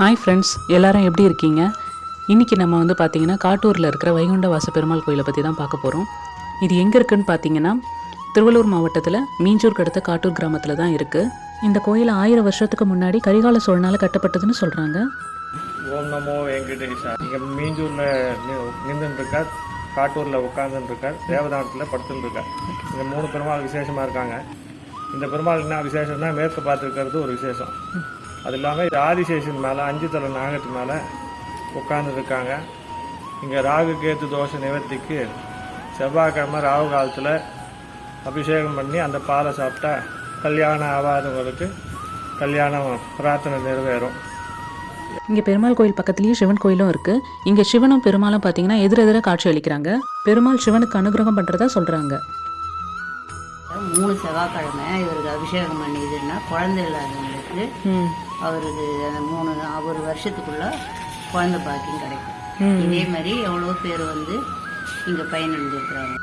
Hi friends எல்லாரும் எப்படி இருக்கீங்க? இன்றைக்கி நம்ம வந்து பார்த்திங்கன்னா காட்டூரில் இருக்கிற வைகுண்ட வாச பெருமாள் கோயிலை பற்றி தான் பார்க்க போகிறோம் இது எங்கே இருக்குன்னு பார்த்தீங்கன்னா திருவள்ளூர் மாவட்டத்தில் மீஞ்சூருக்கு அடுத்த காட்டூர் கிராமத்தில் தான் இருக்குது இந்த கோயில் ஆயிரம் வருஷத்துக்கு முன்னாடி கரிகால சோழனால் கட்டப்பட்டதுன்னு சொல்கிறாங்க ஓம் நமோ வெங்கடேஷா இங்கே மீஞ்சூரில் நின்றுருக்கார் காட்டூரில் உட்காந்துருக்கார் தேவதானத்தில் படுத்துருக்கார் இந்த மூணு பெருமாள் விசேஷமாக இருக்காங்க. இந்த பெருமாள் என்ன விசேஷம்னா மேற்கு பார்த்துருக்கிறது ஒரு விசேஷம். அது இல்லாமல் ஆதிசேஷன் மேலே அஞ்சு தலை நாகத்து மேலே உட்காந்துருக்காங்க இங்கே ராகு கேத்து தோஷ நிவர்த்திக்கு செவ்வாய்க்கிழமை ராகு காலத்தில் அபிஷேகம் பண்ணி அந்த பாலை சாப்பிட்டா கல்யாணம் ஆகாதவங்களுக்கு கல்யாணம் பிரார்த்தனை நிறைவேறும். இங்கே பெருமாள் கோயில் பக்கத்துலேயே சிவன் கோயிலும் இருக்குது இங்கே சிவனும் பெருமாளும் பார்த்தீங்கன்னா எதிரெதிர காட்சி அளிக்கிறாங்க. பெருமாள் சிவனுக்கு அனுகிரகம் பண்ணுறதா சொல்கிறாங்க மூணு செவ்வாய்க்கிழமை இவருக்கு அபிஷேகம் பண்ணிதுன்னா குழந்தை இல்லாதவங்களுக்கு அவருக்கு அந்த மூணு ஒரு வருஷத்துக்குள்ள குழந்தை பாக்கியம் கிடைக்கும். இதே மாதிரி எவ்வளோ பேர் வந்து இங்கே பயனடைஞ்சிருக்கிறாங்க.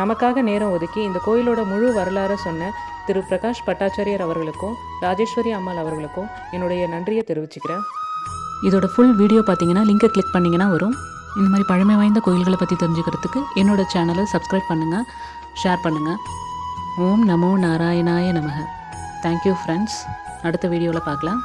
நமக்காக நேரம் ஒதுக்கி இந்த கோயிலோட முழு வரலாறு சொன்ன திரு பிரகாஷ் பட்டாச்சாரியர் அவர்களுக்கும் ராஜேஸ்வரி அம்மாள் அவர்களுக்கும் என்னுடைய நன்றியை தெரிவிச்சுக்கிறேன். இதோட ஃபுல் வீடியோ பார்த்தீங்கன்னா லிங்கை கிளிக் பண்ணிங்கன்னா வரும். இந்த மாதிரி பழமை வாய்ந்த கோயில்களை பற்றி தெரிஞ்சுக்கிறதுக்கு என்னோட சேனலை சப்ஸ்கிரைப் பண்ணுங்கள் ஷேர் பண்ணுங்கள் ஓம் நமோ நாராயணாய நமக. தேங்க்யூ ஃப்ரெண்ட்ஸ் அடுத்த வீடியோவில் பார்க்கலாம்.